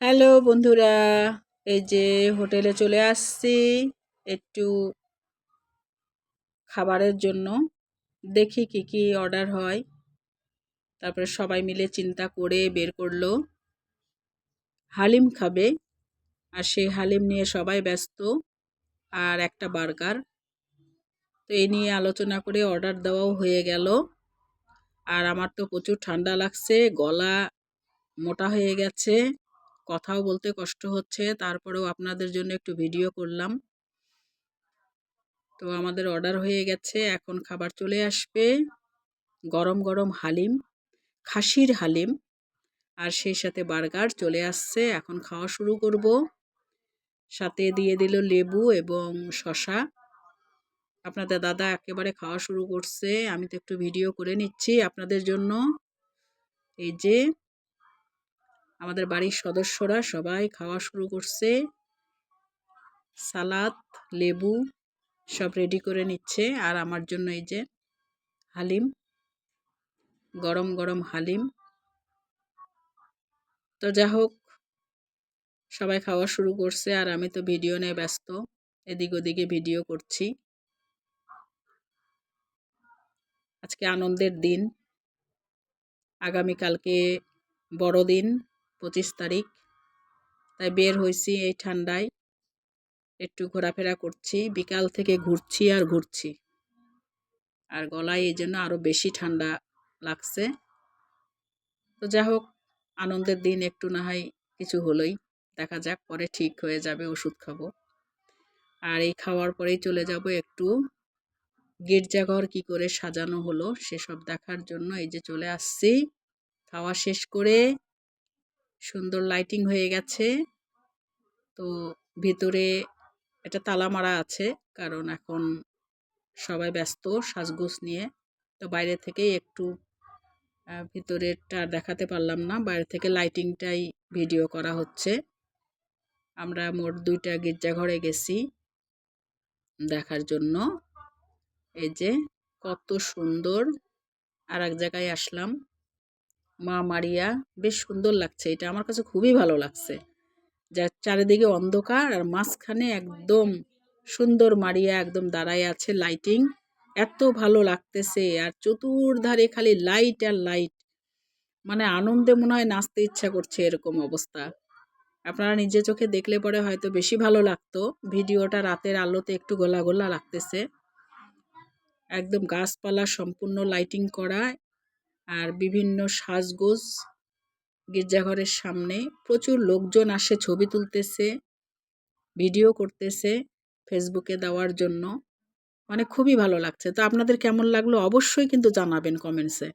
Hello বন্ধুরা, এই যে হোটেলে চলে আসছি একটু খাবারের জন্য। দেখি কি কি অর্ডার হয়। তারপরে সবাই মিলে চিন্তা করে বের করল। হালিম খাবে আর সেই হালিম নিয়ে সবাই ব্যস্ত আর একটা বার্গার। তো এই নিয়ে আলোচনা করে অর্ডার দেওয়াও হয়ে গেল। আর আমার তো প্রচুর ঠান্ডা লাগছে, গলা মোটা হয়ে গেছে। কথাও বলতে কষ্ট হচ্ছে, তারপরেও আপনাদের জন্য একটু ভিডিও করলাম। তো আমাদের অর্ডার হয়ে গেছে, এখন খাবার চলে আসবে। গরম গরম হালিম, খাসির হালিম, আর সেই সাথে বার্গার চলে আসছে। এখন খাওয়া শুরু করব। সাথে দিয়ে দিল লেবু এবং শশা আপনাদের দাদা একেবারে খাওয়া শুরু করছে, আমি তো একটু ভিডিও করে নিচ্ছি আপনাদের জন্য। এই যে আমাদের বাড়ির সদস্যরা সবাই খাওয়া শুরু করছে। সালাদ, লেবু সব রেডি করে নিচ্ছে। আর আমার জন্য এই যে হালিম, গরম গরম হালিম। তো যা হোক, সবাই খাওয়া শুরু করছে আর আমি তো ভিডিও নিয়ে ব্যস্ত। এদিক ওদিকে ভিডিও করছি। আজকে আনন্দের দিন। আগামীকালকে বড়দিন। পঁচিশ তারিখ। তাই বের হয়েছি এই ঠান্ডায়। একটু ঘোরাফেরা করছি, বিকাল থেকে ঘুরছি আর ঘুরছি। আর গলায় এই জন্য আরও বেশি ঠান্ডা লাগছে। তো যা হোক, আনন্দের দিন একটু না হয় কিছু হলোই। দেখা যাক, পরে ঠিক হয়ে যাবে ওষুধ খাব। আর এই খাওয়ার পরেই চলে যাব একটু গির্জাঘর কি করে সাজানো হলো, সেসব দেখার জন্য এই যে চলে আসছি। খাওয়া শেষ করে সুন্দর লাইটিং হয়ে গেছে। তো ভিতরে এটা তালা মারা আছে, কারণ এখন সবাই ব্যস্ত সাজগোজ নিয়ে। তো বাইরে থেকেই একটু ভিতরেরটা দেখাতে পারলাম না, বাইরে থেকে লাইটিংটাই ভিডিও করা হচ্ছে। আমরা মোট দুইটা গির্জাঘরে গেছি দেখার জন্য। এই যে কত সুন্দর আর এক জায়গায় আসলাম। মা মারিয়া, বেশ সুন্দর লাগছে। এটা আমার কাছে খুবই ভালো লাগছে। যার চারিদিকে অন্ধকার আর মাঝখানে একদম সুন্দর মারিয়া একদম দাঁড়ায় আছে লাইটিং এত ভালো লাগতেছে আর চতুর্ধারে খালি লাইট আর লাইট মানে আনন্দে মনে হয় নাচতে ইচ্ছা করছে এরকম অবস্থা। আপনারা নিজে চোখে দেখলে পরে হয়তো বেশি ভালো লাগতো। ভিডিওটা রাতের আলোতে একটু গোলা গোলা লাগতেছে। একদম গাছপালা সম্পূর্ণ লাইটিং করা আর বিভিন্ন সাজগোজ গির্জাঘরের সামনে প্রচুর লোকজন আসে, ছবি তুলতেছে, ভিডিও করতেছে ফেসবুকে দেওয়ার জন্য। মানে খুবই ভালো লাগছে। তো আপনাদের কেমন লাগল? অবশ্যই কিন্তু জানাবেন কমেন্টসে।